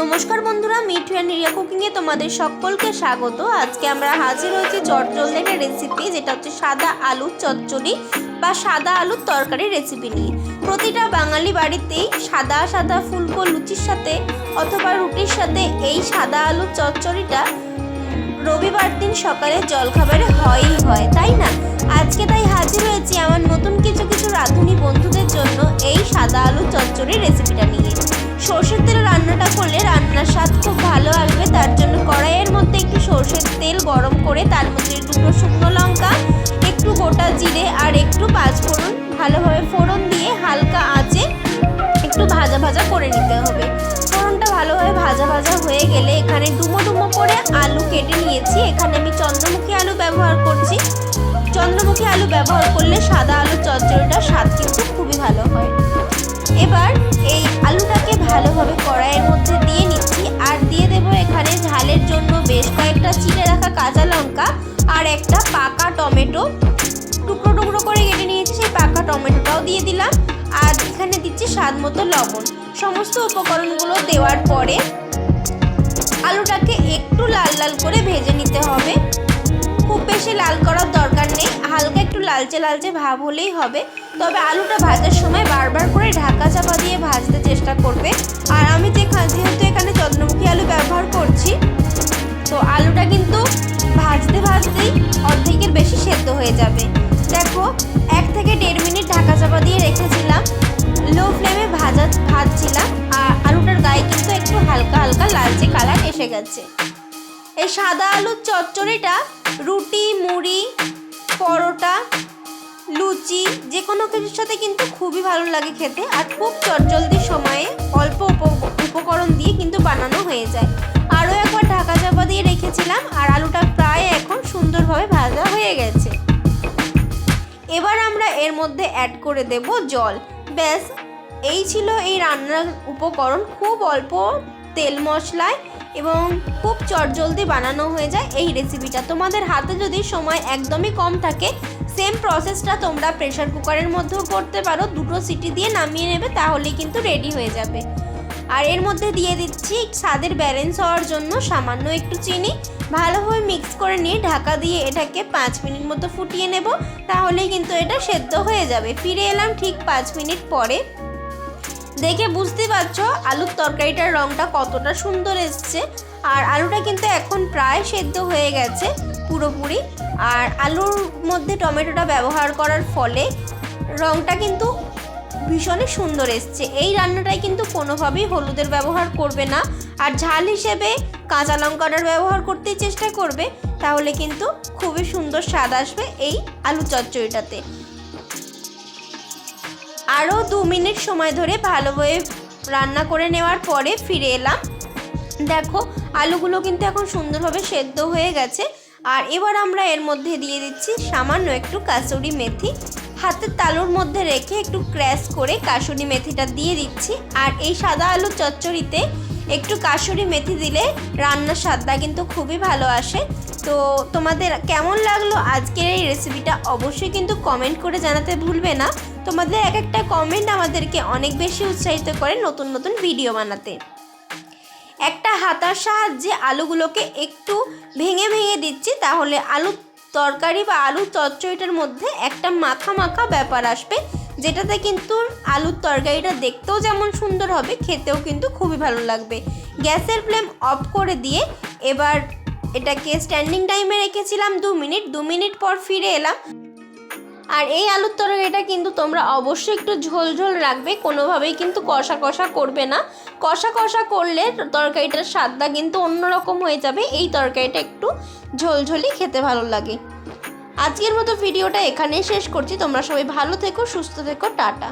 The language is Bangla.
নমস্কার বন্ধুরা, মিঠু অ্যান্ড রিয়া কুকিংয়ে তোমাদের সকলকে স্বাগত। আজকে আমরা হাজির হয়েছি চটজলদি একটা রেসিপি যেটা হচ্ছে সাদা আলুর চচ্চড়ি বা সাদা আলুর তরকারি রেসিপি নিয়ে। প্রতিটা বাঙালি বাড়িতেই সাদা সাদা ফুলকো লুচির সাথে অথবা রুটির সাথে এই সাদা আলুর চচ্চড়িটা রবিবার দিন সকালে জলখাবারে হয়ই হয়, তাই না? আজকে তাই হাজির হয়েছি আমার নতুন কিছু কিছু রাঁধুনি গরম করে তার মধ্যে দুটো শুকনো লঙ্কা, একটু গোটা জিরে আর একটু পাঁচফোড়ন ভালোভাবে ফোড়ন দিয়ে হালকা আঁচে একটু ভাজা ভাজা করে নিতে হবে। ফোড়নটা ভালোভাবে ভাজা ভাজা হয়ে গেলে এখানে ডুমো ডুমো করে আলু কেটে নিয়েছি। এখানে আমি চন্দ্রমুখী আলু ব্যবহার করছি। চন্দ্রমুখী আলু ব্যবহার করলে সাদা আলু চচ্চড়িটার স্বাদ কিন্তু খুবই ভালো হয়। এবার এই আলুটাকে টমেটো। টুকরো টুকরো করে কেটে নিয়েছি পাকা টমেটোটাও দিয়ে দিলাম। আর এখানে দিচ্ছি স্বাদ মতো লবণ। সমস্ত উপকরণগুলো দেওয়ার পরে আলুটাকে একটু লাল লাল করে ভেজে নিতে হবে। খুব বেশি লাল করার দরকার নেই, হালকা একটু লালচে লালচে ভাব হলেই হবে। তবে আলুটা ভাজার সময় বারবার করে ঢাকা চাপা দিয়ে ভাজতে চেষ্টা করবে। আর আমি যে যেহেতু এখানে চন্দ্রমুখী আলু ব্যবহার করছি সেদ্ধ হয়ে যাবে। দেখো, এক থেকে দেড় মিনিট ঢাকা চাপা দিয়ে রেখেছিলাম। লো ফ্লেমে ভাজা, ভাজছিলাম, আর আলুটার গায়ে কিন্তু একটু হালকা হালকা লালচে কালার এসে গেছে। এই সাদা আলুর চচ্চড়িটা, রুটি, মুড়ি, পরোটা, লুচি, যে কোনো কিছুর সাথে কিন্তু খুবই ভালো লাগে খেতে আর খুব চটজলদি সময়ে অল্প উপ- উপকরণ দিয়ে কিন্তু বানানো হয়ে যায়। আরও একবার ঢাকা চাপা দিয়ে রেখেছিলাম আর আলুটা প্রায় এখন সুন্দরভাবে ভাজা হয়ে গেছে। এবার আমরা এর মধ্যে অ্যাড করে দেব জল। ব্যাস, এই ছিল এই রান্নার উপকরণ। খুব অল্প তেল মশলায় এবং খুব চটজলদি বানানো হয়ে যায় এই রেসিপিটা তোমাদের হাতে যদি সময় একদমই কম থাকে সেম প্রসেসটা তোমরা প্রেশার কুকারের মধ্যেও করতে পারো। দুটো সিটি দিয়ে নামিয়ে নেবে, তাহলেই কিন্তু রেডি হয়ে যাবে। আর এর মধ্যে দিয়ে দিচ্ছি স্বাদের ব্যালেন্স হওয়ার জন্য সামান্য একটু চিনি। ভালোভাবে মিক্স করে নিয়ে ঢাকা দিয়ে এটাকে পাঁচ মিনিট মতো ফুটিয়ে নেব। তাহলেই কিন্তু এটা সেদ্ধ হয়ে যাবে। ফিরে এলাম ঠিক পাঁচ মিনিট পরে। দেখে বুঝতে পারছ আলুর তরকারিটার রঙটা কতটা সুন্দর এসছে। আর আলুটা কিন্তু এখন প্রায় সেদ্ধ হয়ে গেছে পুরোপুরি। আর আলুর মধ্যে টমেটোটা ব্যবহার করার ফলে রঙটা কিন্তু ভীষণই সুন্দর এসছে। এই রান্নাটায় কিন্তু কোনোভাবেই হলুদের ব্যবহার করবে না। আর ঝাল হিসেবে কাঁচা লঙ্কাটার ব্যবহার করতেই চেষ্টা করবে, তাহলে কিন্তু খুবই সুন্দর স্বাদ আসবে এই আলু চচ্চড়িটাতে। আরও দু মিনিট সময় ধরে ভালোভাবে রান্না করে নেওয়ার পরে ফিরে এলাম। দেখো, আলুগুলো কিন্তু এখন সুন্দরভাবে সেদ্ধ হয়ে গেছে। আর এবার আমরা এর মধ্যে দিয়ে দিচ্ছি সামান্য একটু কাসুরি মেথি। হাতের তালুর মধ্যে রেখে একটু ক্র্যাশ করে কাসুরি মেথিটা দিয়ে দিচ্ছি। আর এই সাদা আলু চচ্চড়িতে একটু কাসুরি মেথি দিলে রান্নার স্বাদটা কিন্তু খুবই ভালো আসে। তো তোমাদের কেমন লাগল আজকের এই রেসিপিটা অবশ্যই কিন্তু কমেন্ট করে জানাতে ভুলবে না। তোমাদের এক একটা কমেন্ট আমাদেরকে অনেক বেশি উৎসাহিত করে নতুন নতুন ভিডিও বানাতে। একটা হাতার সাহায্যে আলুগুলোকে একটু ভেঙে ভেঙে দিচ্ছি, তাহলে আলু তরকারি বা আলুর চচ্চড়িটার মধ্যে একটা মাখা মাখা ব্যাপার আসবে, যেটাতে কিন্তু আলুর তরকারিটা দেখতেও যেমন সুন্দর হবে, খেতেও কিন্তু খুবই ভালো লাগবে। গ্যাসের ফ্লেম অফ করে দিয়ে এবার এটাকে স্ট্যান্ডিং টাইমে রেখেছিলাম দু মিনিট দু মিনিট পর ফিরে এলাম। আর এই আলুর তরকারিটা কিন্তু তোমরা অবশ্যই একটু ঝোল ঝোল রাখবে, কোনোভাবেই কিন্তু কষা কষা করবে না। কষা কষা করলে তরকারিটার স্বাদটা কিন্তু অন্যরকম হয়ে যাবে, এই তরকারিটা একটু ঝোলঝোলই খেতে ভালো লাগে। আজকের মতো ভিডিওটা এখানেই শেষ করছি, তোমরা সবাই ভালো থেকো, সুস্থ থেকো, টাটা।